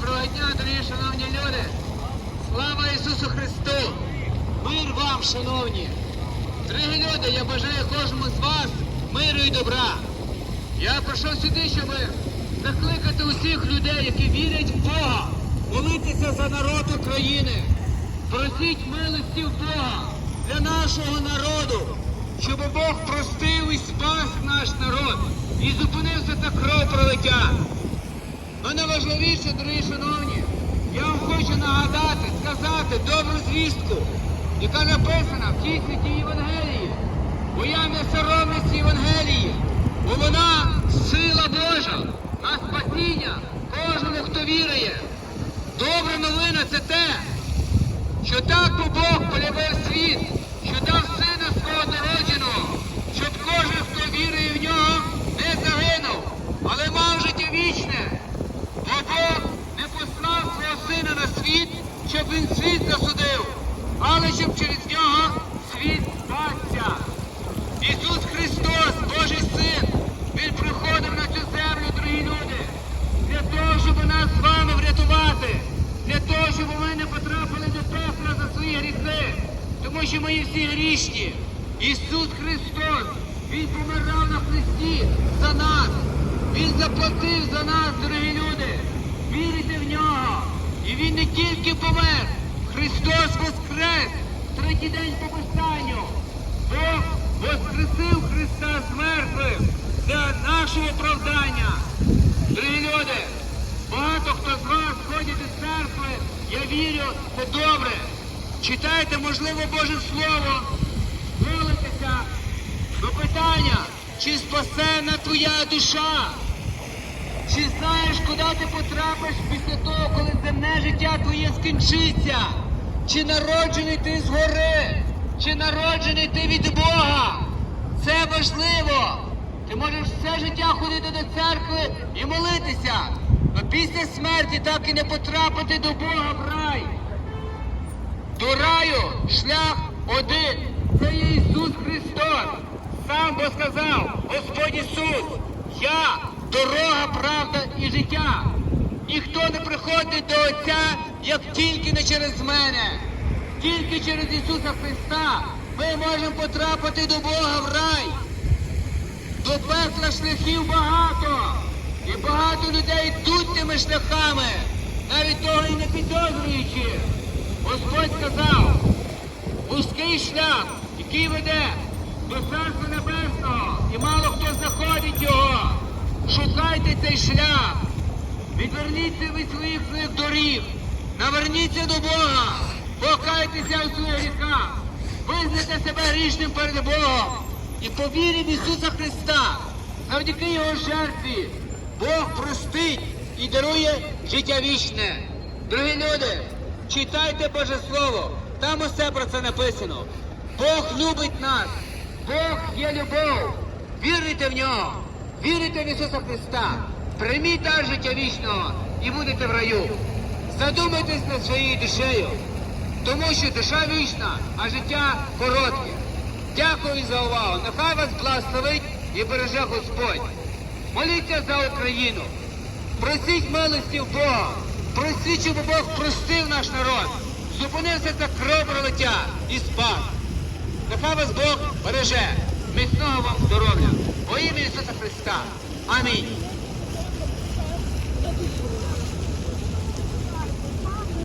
Доброго дня, дорогі шановні люди! Слава Ісусу Христу! Мир вам, шановні! Дорогі люди, я бажаю кожному з вас миру і добра. Я прийшов сюди, щоб закликати усіх людей, які вірять в Бога, молитися за народ України. Просіть милості в Бога для нашого народу, щоб Бог простив і спас наш народ і зупинився та кров пролиття. Найважливіше, дорогі шановні, я вам хочу нагадати, сказати добру звістку, яка написана в тій святій Євангелії. Бо я не соромлюсь Євангелії, бо вона сила Божа на спасіння кожному, хто вірує. Добра новина це те, що так бо Бог полюбив світ, що дав сина свого народженого, щоб кожен, хто вірує в нього, не загинув, але мав життя вічне. Бо Бог не послав свого сина на світ, щоб він світ засудив, але щоб через нього світ спасся. Ісус Христос, Божий Син, Він приходив на цю землю, дорогі люди, для того, щоб нас з вами врятувати, для того, щоб ми не потрапили до пекла за свої гріхи, тому що ми всі грішні. Ісус Христос, Він помирав на хресті за нас. Він заплатив за нас, дорогі люди. Вірите в нього. І він не тільки помер, Христос воскрес третій день по востанню. Бог воскресив Христа з мертвих для нашого оправдання. Дорогі люди, багато хто з вас ходить до церкви, я вірю, це добре. Читайте, можливо, Боже Слово, молитеся. До питання, чи спасена твоя душа? Чи знаєш, куди ти потрапиш після того, коли земне життя твоє скінчиться? Чи народжений ти згори? Чи народжений ти від Бога? Це важливо. Ти можеш все життя ходити до церкви і молитися, але після смерті так і не потрапити до Бога в рай. До раю шлях один. Це є Ісус Христос. Сам бо сказав, Господь Ісус, я дорога, правда і життя. Ніхто не приходить до Отця, як тільки не через мене. Тільки через Ісуса Христа ми можемо потрапити до Бога в рай. До пекла шляхів багато. І багато людей йдуть тими шляхами, навіть того і не підозрюючи. Господь сказав, вузький шлях, який веде до Царства Небесного, і мало хто знаходить його. Шукайте цей шлях. Відверніться від своїх своїх доріг, наверніться до Бога, покайтеся у своїх гріхах, визнайте себе грішним перед Богом і повірте в Ісуса Христа. Завдяки Його жертві Бог простить і дарує життя вічне. Дорогі люди, читайте Боже Слово, там усе про це написано. Бог любить нас, Бог є любов. Вірите в нього, вірите в Ісуса Христа, прийміть життя вічного і будете в раю. Задумайтесь над своєю душею, тому що душа вічна, а життя коротке. Дякую за увагу. Нехай вас благословить і береже Господь. Моліться за Україну. Просіть милості в Бога. Просіть, щоб Бог простив наш народ. Зупинився за кров пролиття і спас. Нехай вас Бог береже. Міцного вам здоров'я. Во ім'я Ісуса Христа. Амінь.